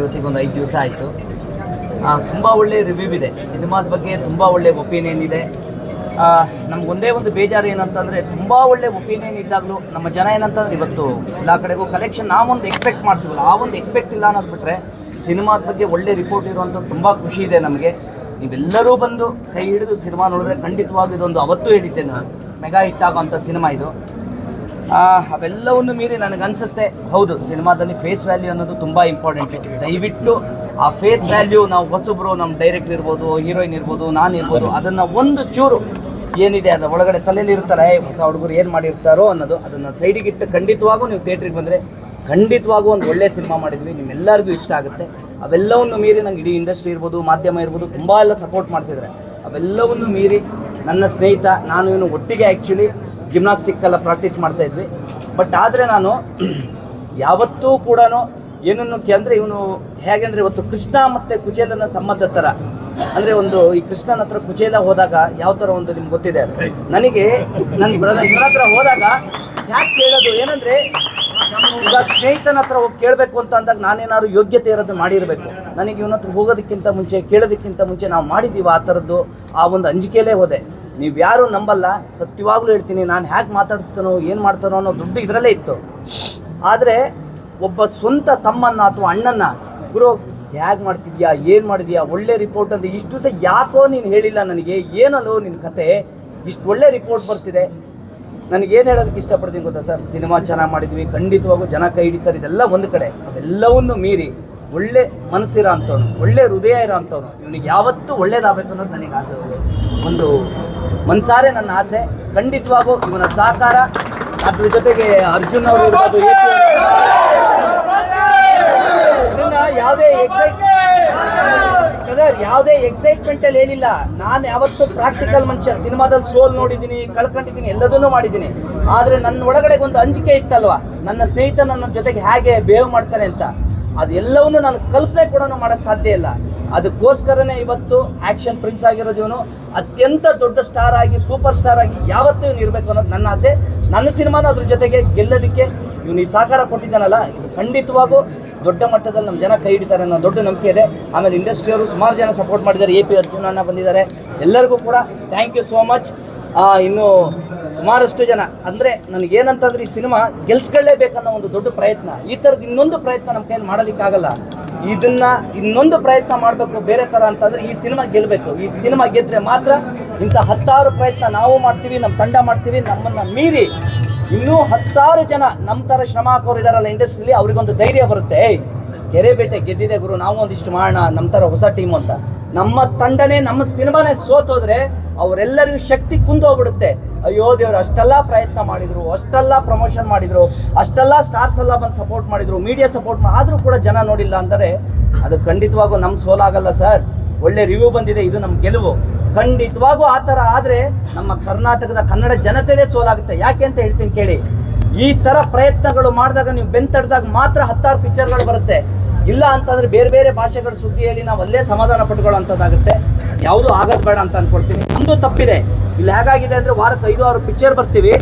ಇವತ್ತಿಗೆ ಒಂದು ಐದು ದಿವಸ ಆಯಿತು. ತುಂಬ ಒಳ್ಳೆ ರಿವ್ಯೂ ಇದೆ. ಸಿನಿಮಾದ ಬಗ್ಗೆ ತುಂಬ ಒಳ್ಳೆ ಒಪಿನಿಯನ್ ಇದೆ. ನಮ್ಗೊಂದೇ ಒಂದೇ ಬೇಜಾರು ಏನಂತಂದರೆ ತುಂಬ ಒಳ್ಳೆ ಒಪಿನಿಯನ್ ಇದ್ದಾಗಲೂ ನಮ್ಮ ಜನ ಏನಂತಂದ್ರೆ ಇವತ್ತು ಎಲ್ಲ ಕಡೆಗೂ ಕಲೆಕ್ಷನ್ ನಾವೊಂದು ಎಕ್ಸ್ಪೆಕ್ಟ್ ಮಾಡ್ತೀವಲ್ಲ ಆ ಒಂದು ಎಕ್ಸ್ಪೆಕ್ಟ್ ಇಲ್ಲ ಅನ್ನೋದು ಬಿಟ್ಟರೆ ಸಿನಿಮಾದ ಬಗ್ಗೆ ಒಳ್ಳೆ ರಿಪೋರ್ಟ್ ಇರುವಂಥದ್ದು ತುಂಬ ಖುಷಿ ಇದೆ ನಮಗೆ. ನೀವೆಲ್ಲರೂ ಬಂದು ಕೈ ಹಿಡಿದು ಸಿನಿಮಾ ನೋಡಿದ್ರೆ ಖಂಡಿತವಾಗಿ ಇದೊಂದು ಅವತ್ತು ಹೇಳಿದ್ದೆ ನಾನು. ಮೆಗಾ ಹಿಟ್ ಆಗೋಂಥ ಸಿನಿಮಾ ಇದು. ಅವೆಲ್ಲವನ್ನು ಮೀರಿ ನನಗನ್ಸುತ್ತೆ. ಹೌದು ಸಿನಿಮಾದಲ್ಲಿ ಫೇಸ್ ವ್ಯಾಲ್ಯೂ ಅನ್ನೋದು ತುಂಬ ಇಂಪಾರ್ಟೆಂಟ್ ದಯವಿಟ್ಟು ಆ ಫೇಸ್ ವ್ಯಾಲ್ಯೂ ನಾವು ಹೊಸಬ್ರು ನಮ್ಮ ಡೈರೆಕ್ಟರ್ ಇರ್ಬೋದು ಹೀರೋಯಿನ್ ಇರ್ಬೋದು ನಾನು ಇರ್ಬೋದು ಅದನ್ನು ಒಂದು ಚೂರು ಏನಿದೆ ಅದು ಒಳಗಡೆ ತಲೆಯಲ್ಲಿ ಇರ್ತಾರೆ "ಏ, ಹೊಸ ಹುಡುಗರು ಏನು ಮಾಡಿರ್ತಾರೋ ಅನ್ನೋದು ಅದನ್ನು ಸೈಡಿಗಿಟ್ಟು ಖಂಡಿತವಾಗೂ ನೀವು ಥಿಯೇಟ್ರಿಗೆ ಬಂದರೆ ಖಂಡಿತವಾಗೂ ಒಂದು ಒಳ್ಳೆ ಸಿನಿಮಾ ಮಾಡಿದ್ವಿ ನಿಮ್ಮೆಲ್ಲರಿಗೂ ಇಷ್ಟ ಆಗುತ್ತೆ. ಅವೆಲ್ಲವನ್ನು ಮೀರಿ ನಂಗೆ ಇಡೀ ಇಂಡಸ್ಟ್ರಿ ಇರ್ಬೋದು ಮಾಧ್ಯಮ ಇರ್ಬೋದು ತುಂಬ ಎಲ್ಲ ಸಪೋರ್ಟ್ ಮಾಡ್ತಿದ್ದಾರೆ ಅವೆಲ್ಲವನ್ನು ಮೀರಿ ನನ್ನ ಸ್ನೇಹಿತ ನಾನು ಇವನು ಒಟ್ಟಿಗೆ ಆ್ಯಕ್ಚುಲಿ ಜಿಮ್ನಾಸ್ಟಿಕ್ ಎಲ್ಲ ಪ್ರಾಕ್ಟೀಸ್ ಮಾಡ್ತಾ ಇದ್ವಿ. ಬಟ್ ಆದರೆ ನಾನು ಯಾವತ್ತೂ ಕೂಡ ಏನನ್ನು ಅಂದರೆ ಇವನು ಹೇಗೆಂದರೆ ಇವತ್ತು ಕೃಷ್ಣ ಮತ್ತು ಕುಚೇಲನ ಸಂಬಂಧ ಥರ ಅಂದರೆ ಒಂದು ಈ ಕೃಷ್ಣನ ಹತ್ರ ಕುಚೇಲ ಹೋದಾಗ ಯಾವ ಥರ ಒಂದು ನಿಮ್ಗೆ ಗೊತ್ತಿದೆ ನನಗೆ ನನ್ನ ಬ್ರದರ್ ಇವನ ಹತ್ರ ಹೋದಾಗ ಯಾಕೆ ಕೇಳೋದು? ಏನಂದರೆ ಈಗ ಸ್ನೇಹಿತನ ಹತ್ರ ಹೋಗಿ ಕೇಳಬೇಕು ಅಂತ ಅಂದಾಗ ನಾನೇನಾದ್ರು ಯೋಗ್ಯತೆ ಇರೋದು ಮಾಡಿರಬೇಕು. ನನಗೆ ಇವನ ಹತ್ರ ಹೋಗೋದಕ್ಕಿಂತ ಮುಂಚೆ, ಕೇಳೋದಕ್ಕಿಂತ ಮುಂಚೆ ನಾವು ಮಾಡಿದ್ದೀವಿ ಆ ಥರದ್ದು ಆ ಒಂದು ಅಂಜಿಕೆಯಲ್ಲೇ ಹೋದೆ. ನೀವು ಯಾರು ನಂಬಲ್ಲ, ಸತ್ಯವಾಗ್ಲೂ ಹೇಳ್ತೀನಿ, ನಾನು ಹ್ಯಾಕ್ ಮಾತಾಡಿಸ್ತಾನೋ, ಏನು ಮಾಡ್ತಾನೋ ಅನ್ನೋ ದುಡ್ಡು ಇದರಲ್ಲೇ ಇತ್ತು. ಆದರೆ ಒಬ್ಬ ಸ್ವಂತ ತಮ್ಮನ್ನ ಅಥವಾ ಅಣ್ಣನ್ನ, ಗುರು ಹೇಗೆ ಮಾಡ್ತಿದ್ಯಾ, ಏನು ಮಾಡಿದ್ಯಾ, ಒಳ್ಳೆ ರಿಪೋರ್ಟ್ ಅಂತ ಇಷ್ಟು ದಿವಸ ಯಾಕೋ ನೀನು ಹೇಳಿಲ್ಲ ನನಗೆ, ಏನಲ್ಲೋ ನಿನ್ನ ಕತೆ, ಇಷ್ಟು ಒಳ್ಳೆ ರಿಪೋರ್ಟ್ ಬರ್ತಿದೆ. ನನಗೇನು ಹೇಳೋದಕ್ಕೆ ಇಷ್ಟಪಡ್ತೀನಿ ಗೊತ್ತಾ ಸರ್? ಸಿನಿಮಾ ಚೆನ್ನಾಗಿ ಮಾಡಿದ್ವಿ, ಖಂಡಿತವಾಗೂ ಜನ ಕೈ ಹಿಡಿತಾರೆ, ಇದೆಲ್ಲ ಒಂದು ಕಡೆ, ಅದೆಲ್ಲವನ್ನು ಮೀರಿ. ಒಳ್ಳೆ ಮನಸ್ಸಿರೋ ಅಂಥವ್ನು ಒಳ್ಳೆ ಹೃದಯ ಇರೋ ಅಂಥವ್ನು ಇವನಿಗೆ ಯಾವತ್ತೂ ಒಳ್ಳೇದಾಗಬೇಕು ಅನ್ನೋದು ನನಗೆ ಆಸೆ ಒಂದು ಮನ್ಸಾರೆ ನನ್ನ ಆಸೆ, ಖಂಡಿತವಾಗೂ ಇವನ ಸಹಕಾರ, ಅದ್ರ ಜೊತೆಗೆ ಅರ್ಜುನ್ ಅವರು ಇರ್ಬೋದು ಯಾವುದೇ ಎಕ್ಸೈಟ್ ಯಾವುದೇ ಎಕ್ಸೈಟ್ಮೆಂಟ್ ಅಲ್ಲಿ ಏನಿಲ್ಲ. ನಾನು ಯಾವತ್ತು ಪ್ರಾಕ್ಟಿಕಲ್ ಮನುಷ್ಯ, ಸಿನಿಮಾದಲ್ಲಿ ಸೋಲ್ ನೋಡಿದ್ದೀನಿ, ಕಳ್ಕೊಂಡಿದ್ದೀನಿ, ಎಲ್ಲದನ್ನೂ ಮಾಡಿದ್ದೀನಿ. ಆದ್ರೆ ನನ್ನ ಒಳಗಡೆ ಒಂದು ಅಂಜಿಕೆ ಇತ್ತಲ್ವಾ? ನನ್ನ ಸ್ನೇಹಿತ ನನ್ನ ಜೊತೆಗೆ ಹೇಗೆ ಬೇವ್ ಮಾಡ್ತಾನೆ ಅಂತ. ಅದೆಲ್ಲವನ್ನು ನಾನು ಕಲ್ಪನೆ ಕೂಡ ಮಾಡಕ್ ಸಾಧ್ಯ ಇಲ್ಲ. ಅದಕ್ಕೋಸ್ಕರನೇ ಇವತ್ತು ಆಕ್ಷನ್ ಪ್ರಿನ್ಸ್ ಆಗಿರೋದು ಅತ್ಯಂತ ದೊಡ್ಡ ಸ್ಟಾರ್ ಆಗಿ ಸೂಪರ್ ಸ್ಟಾರ್ ಆಗಿ ಯಾವತ್ತೂ ಇವನು ಇರಬೇಕು ಅನ್ನೋದು ನನ್ನ ಆಸೆ. ನನ್ನ ಸಿನಿಮಾನ ಅದ್ರ ಜೊತೆಗೆ ಗೆಲ್ಲೋದಕ್ಕೆ ಇವನು ಈ ಸಹಕಾರ ಕೊಟ್ಟಿದ್ದಾನಲ್ಲ, ಇದು ಖಂಡಿತವಾಗೂ ದೊಡ್ಡ ಮಟ್ಟದಲ್ಲಿ ನಮ್ಮ ಜನ ಕೈ ಹಿಡಿತಾರೆ ಅನ್ನೋ ದೊಡ್ಡ ನಂಬಿಕೆ ಇದೆ. ಆಮೇಲೆ ಇಂಡಸ್ಟ್ರಿಯವರು ಸುಮಾರು ಜನ ಸಪೋರ್ಟ್ ಮಾಡಿದ್ದಾರೆ. ಎ ಪಿ ಅರ್ಜುನ ಅನ್ನ ಬಂದಿದ್ದಾರೆ. ಎಲ್ಲರಿಗೂ ಕೂಡ ಥ್ಯಾಂಕ್ ಯು ಸೋ ಮಚ್ ಇನ್ನು ಸುಮಾರಷ್ಟು ಜನ. ಅಂದರೆ ನನಗೇನಂತಂದ್ರೆ ಈ ಸಿನಿಮಾ ಗೆಲ್ಸ್ಕೊಳ್ಳೇಬೇಕನ್ನೋ ಒಂದು ದೊಡ್ಡ ಪ್ರಯತ್ನ. ಈ ಥರದ್ದು ಇನ್ನೊಂದು ಪ್ರಯತ್ನ ನಮ್ಮ ಕೈಯಲ್ಲಿ ಮಾಡೋದಕ್ಕಾಗಲ್ಲ ಇದನ್ನ ಇನ್ನೊಂದು ಪ್ರಯತ್ನ ಮಾಡಬೇಕು, ಬೇರೆ ಥರ ಅಂತಂದ್ರೆ ಈ ಸಿನಿಮಾ ಗೆಲ್ಲಬೇಕು ಈ ಸಿನಿಮಾ ಗೆದ್ದರೆ ಮಾತ್ರ ಇಂಥ ಹತ್ತಾರು ಪ್ರಯತ್ನ ನಾವು ಮಾಡ್ತೀವಿ ನಮ್ಮ ತಂಡ ಮಾಡ್ತೀವಿ, ನಮ್ಮನ್ನ ಮೀರಿ ಇನ್ನೂ ಹತ್ತಾರು ಜನ ನಮ್ಮ ಥರ ಶ್ರಮ ಹಾಕೋರು ಇದಾರಲ್ಲ ಇಂಡಸ್ಟ್ರಿಲಿ, ಅವ್ರಿಗೊಂದು ಧೈರ್ಯ ಬರುತ್ತೆ. ಏಯ್, ಕೆರೆ ಬೇಟೆ ಗೆದ್ದಿದೆ ಗುರು, ನಾವು ಒಂದಿಷ್ಟು ಮಾಡೋಣ ನಮ್ಮ ಥರ ಹೊಸ ಟೀಮ್ ಅಂತ. ನಮ್ಮ ತಂಡನೇ, ನಮ್ಮ ಸಿನಿಮಾನೇ ಸೋತೋದ್ರೆ ಅವರೆಲ್ಲರಿಗೂ ಶಕ್ತಿ ಕುಂದೋಗ್ಬಿಡುತ್ತೆ. ಅಯ್ಯೋ ದೇವ್ರು ಅಷ್ಟೆಲ್ಲ ಪ್ರಯತ್ನ ಮಾಡಿದ್ರು, ಅಷ್ಟೆಲ್ಲ ಪ್ರಮೋಷನ್ ಮಾಡಿದ್ರು, ಅಷ್ಟೆಲ್ಲ ಸ್ಟಾರ್ಸ್ ಎಲ್ಲ ಬಂದು ಸಪೋರ್ಟ್ ಮಾಡಿದ್ರು ಮೀಡಿಯಾ ಸಪೋರ್ಟ್ ಆದರೂ ಕೂಡ ಜನ ನೋಡಿಲ್ಲ ಅಂದರೆ ಅದು ಖಂಡಿತವಾಗೂ ನಮ್ಮ ಸೋಲಾಗಲ್ಲ ಸರ್. ಒಳ್ಳೆ ರಿವ್ಯೂ ಬಂದಿದೆ, ಇದು ನಮ್ಮ ಗೆಲುವು. ಖಂಡಿತವಾಗೂ ಆ ಥರ ಆದರೆ ನಮ್ಮ ಕರ್ನಾಟಕದ ಕನ್ನಡ ಜನತೆನೇ ಸೋಲಾಗುತ್ತೆ. ಯಾಕೆ ಅಂತ ಹೇಳ್ತೀನಿ ಕೇಳಿ. ಈ ಥರ ಪ್ರಯತ್ನಗಳು ಮಾಡಿದಾಗ ನೀವು ಬೆಂತಡ್ದಾಗ ಮಾತ್ರ ಹತ್ತಾರು ಪಿಕ್ಚರ್ಗಳು ಬರುತ್ತೆ. ಇಲ್ಲ ಅಂತಂದ್ರೆ ಬೇರೆ ಬೇರೆ ಭಾಷೆಗಳ ಸುದ್ದಿ ಹೇಳಿ ನಾವು ಅಲ್ಲೇ ಸಮಾಧಾನ ಪಟ್ಕೊಳ್ಳೋ ಅಂಥದ್ದಾಗುತ್ತೆ. ಯಾವುದೂ ಆಗದ್ ಬೇಡ ಅಂತ ಅನ್ಕೊಳ್ತೀನಿ. ನಮ್ಮದು ತಪ್ಪಿದೆ. ಇಲ್ಲಿ ಹೇಗಾಗಿದೆ ಅಂದರೆ ವಾರಕ್ಕೆ ಐದು ಆರು ಪಿಕ್ಚರ್ ಬರ್ತೀವಿ.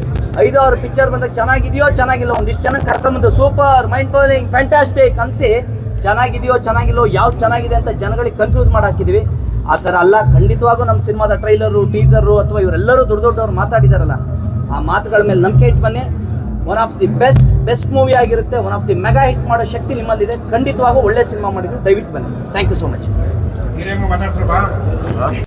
ಐದು ಆರು ಪಿಕ್ಚರ್ ಬಂದಾಗ ಚೆನ್ನಾಗಿದೆಯೋ, ಚೆನ್ನಾಗಿಲ್ಲ, ಒಂದಿಷ್ಟು ಚೆನ್ನಾಗಿ ಕರ್ಕೊಂಬಂದು ಸೂಪರ್ ಮೈಂಡ್ ಬ್ಲೋಯಿಂಗ್ ಫ್ಯಾಂಟಾಸ್ಟಿಕ್ ಅನ್ಸಿ ಚೆನ್ನಾಗಿದೆಯೋ, ಚೆನ್ನಾಗಿಲ್ಲೋ ಯಾವ್ದು ಚೆನ್ನಾಗಿದೆ ಅಂತ ಜನಗಳಿಗೆ ಕನ್ಫ್ಯೂಸ್ ಮಾಡಿ ಹಾಕಿದ್ವಿ. ಆ ಥರ ಅಲ್ಲ, ಖಂಡಿತವಾಗೂ ನಮ್ಮ ಸಿನಿಮಾದ ಟ್ರೈಲರು ಟೀಸರು ಅಥವಾ ಇವರೆಲ್ಲರೂ ದೊಡ್ಡ ದೊಡ್ಡವ್ರು ಮಾತಾಡಿದಾರಲ್ಲ, ಆ ಮಾತುಗಳ ಮೇಲೆ ನಂಬಿಕೆ ಇಟ್ಟು ಬನ್ನಿ. One of the best best movie ಆಗಿರುತ್ತೆ one of the mega hit ಮಾಡೋ ಶಕ್ತಿ ನಿಮ್ಮಲ್ಲಿದೆ. ಖಂಡಿತವಾಗೂ ಒಳ್ಳೆ ಸಿನಿಮಾ ಮಾಡಿದ್ರು, ದಯವಿಟ್ಟು ಬನ್ನಿ. Thank you so much